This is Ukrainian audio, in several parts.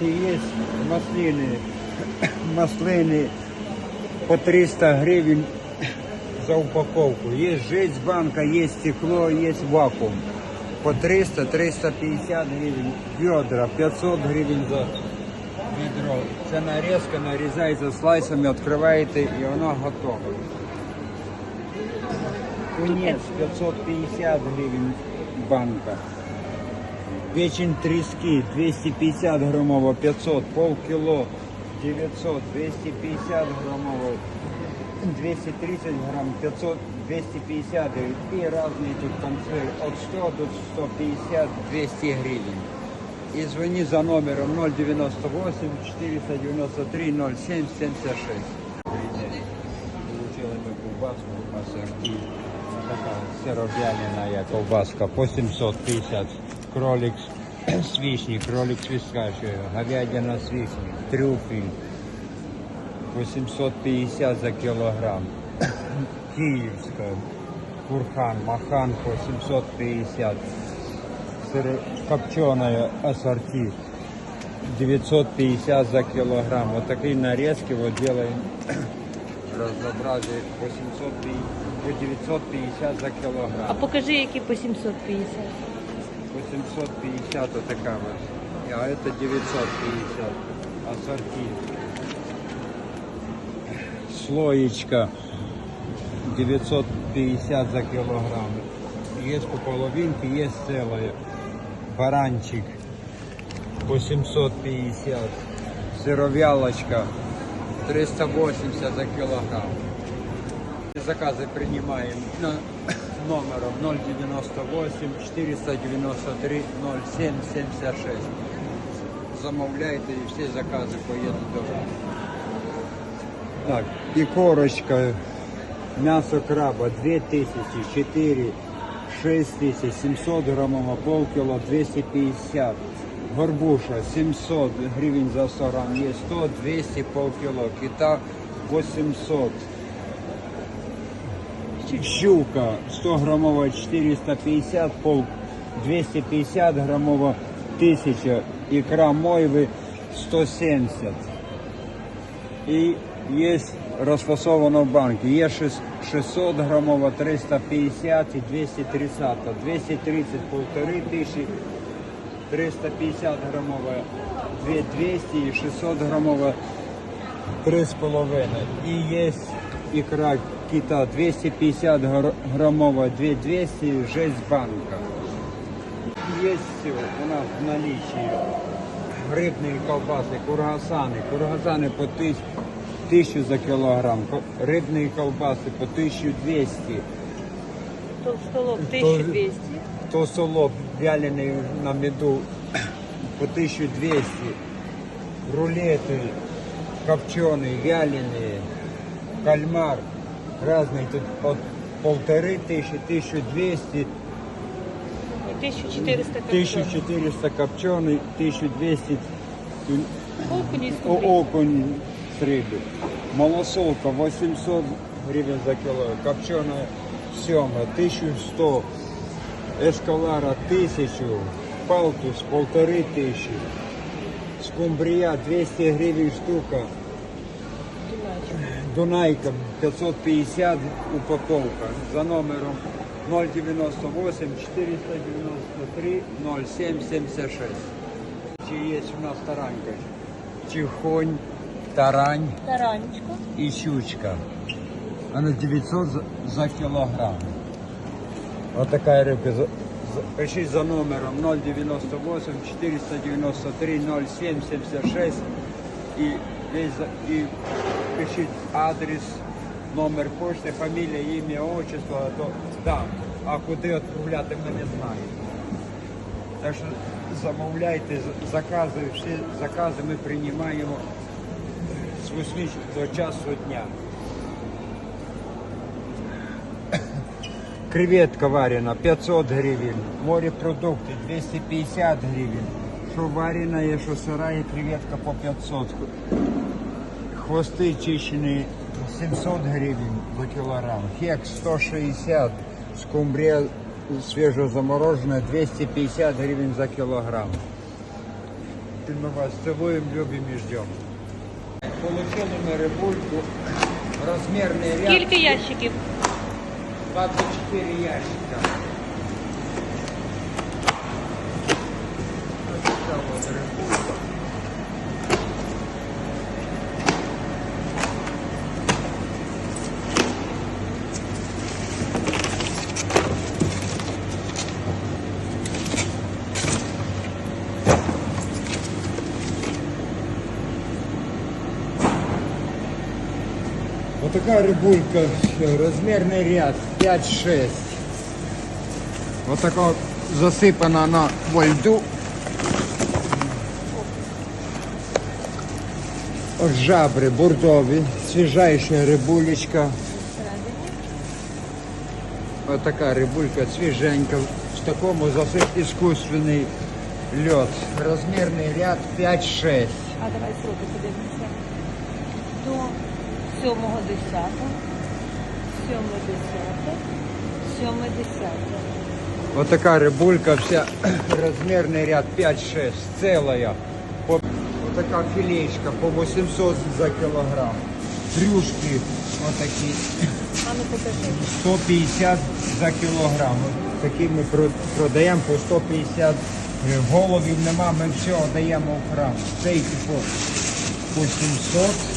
И есть маслины, маслины по 300 гривен за упаковку. Есть жесть банка, есть стекло, есть вакуум. По 300-350 гривен ведра, 500 гривен за ведро. Це нарізка нарізається слайсами, відкриваєте і воно готове. Тунець 550 гривен банка. Печень трески 250 граммово, 500, полкило 900, 250 граммово, 230 грамм, 500, 250 гривен. И разные тут концы от 100 до 150, 200 гривен. И звони за номером 098 493 07 76. Получили ми ковбаску ассорти. Така сыровяленая ковбаска по 750. Кролик с кролик с говядина с вишней, трюфель. 850 за килограмм. Киевская. Курхан, махан 750. Сыр копченая ассорти 950 за килограмм. Вот такие нарезки вот делаем разнообразие 850, по 950 за А покажи, які по 750. 850 вот такая вот. А это 950 ассорти. Слоечка 950 за килограмм. Есть по половинке, есть целое. Баранчик по 750. Сыровялочка 380 за килограмм. Заказы принимаем на номером 098 493 07 76. Замовляйте і всі закази поїдуть до вас. Так, і корочка, м'ясо краба 2000, 4, 6000, 700 грамова, полкіло 250. Горбуша 700 гривень за 100 грам, є 100, 200, полкіло, кита 800 Щука 100 граммова 450, пол 250 граммова 1000, икра мойвы 170. И есть расфасовано в банке. Есть шест- 600 граммова 350 и 230. 230 полторы тысячи, 350 граммова 2200 и 600 граммова Три з половиною. І є ікра кита 250 гр- грамова, 2200, жесть банка. Є все у нас в наличии рибні колбаси, кургасани. Кургасани по тисяч, тисячу за кілограм, ко- рибні колбаси по 1200. Толстолоб 1200. Тосолоб вялений на меду по 1200. Рулеты копченые, вяленые, кальмар разный тут от полторы тысячи, 1200, І 1400 копчений. 1400 копченый, 1200 Окуні з о- кубрі. окунь с рыбы. Малосолка 800 гривен за кило, копченая сема 1100, эскалара 1000, палтус полторы тысячи, скумбрия 200 гривен штука, Дунайка 550 упаковка за номером 098 493 07 76. Чи є у нас таранька? Чихонь, тарань Таранечко. і щучка. Она 900 за, за килограмм. Вот такая рыбка. Пиши за номером 098 493 07 76 и, весь и пишіть адрес, номер почти, фамілія, ім'я, отчество, то да. А куди відправляти ми не знаємо. Так що замовляйте закази, всі закази ми приймаємо з 8 до часу дня. Креветка варена 500 гривен, морепродукты 250 гривен, что вареная, что сырая креветка по 500. Хвосты чищенные 700 гривен за килограмм, хек 160, скумбрия свежезамороженная 250 гривен за килограмм. ми вас цілуємо, любимо і ждемо. Получили ми рибульку. Розмірний ряд. Скільки ящиків? 24 ящика. Ось така такая рыбулька, размерный ряд 5-6. Вот такая вот засыпана она во льду. Жабры бурдові, свіжайша рибулечка. Вот такая рибулька свіженька. В такому засип искусственный лед. Размерный ряд 5-6. А давай сроки подивимося. До 7 10 7 10 7 10 Вот такая рыбулька вся, размерный ряд 5-6, целая. Вот такая филеечка по 800 за килограмм. Трюшки вот такие, А ну покажи. 150 за килограмм. Вот такі ми продаємо по 150 гривень. Головів нема, ми все даємо в храм. Стейки по, по 700.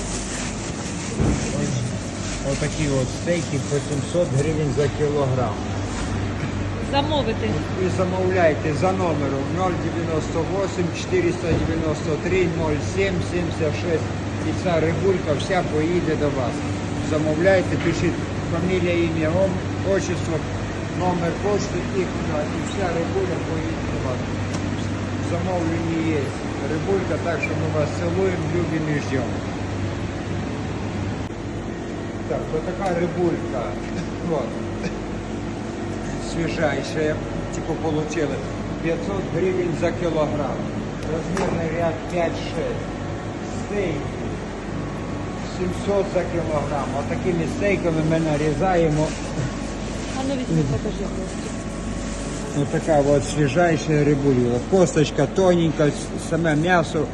Ось, отакі от стейки по 700 гривень за кілограм. Замовити. І замовляйте за номером 098 493 07 76. І ця рибулька вся поїде до вас. Замовляйте, пишіть фамілія, ім'я, отчество, номер почти і куди. І вся рибуля поїде до вас. Замовлені є рибулька, так що ми вас цілуємо, любимо і ждемо. Так, вот такая рыбулька. Вот. Свежайшая. Типа получили 500 гривен за килограмм. Размерный ряд 5-6. Стейки. 700 за килограмм. Вот такими стейками мы нарезаем. А ну візьми, покажи. Костя. Вот такая вот свежайшая рыбулька. Косточка тоненькая, с- саме мясо.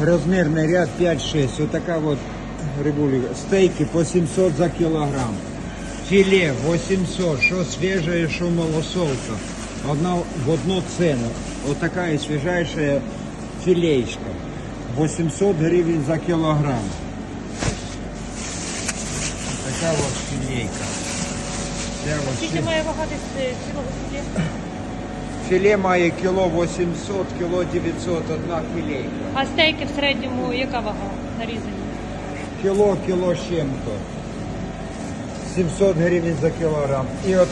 Размерный ряд 5-6. Вот такая вот рыбулька. Стейки по 700 за килограмм. Филе 800, что свежее, что малосолка. Одна в одну цену. Вот такая свежайшая филеечка. 800 гривен за килограмм. Вот такая вот филейка. Скільки має вагатись е, цілого філе? Філе має кіло 800, кіло 900, одна філейка. А стейки в середньому яка вага нарізані? Кіло, кіло чим-то. 700 гривень за кілограм. І от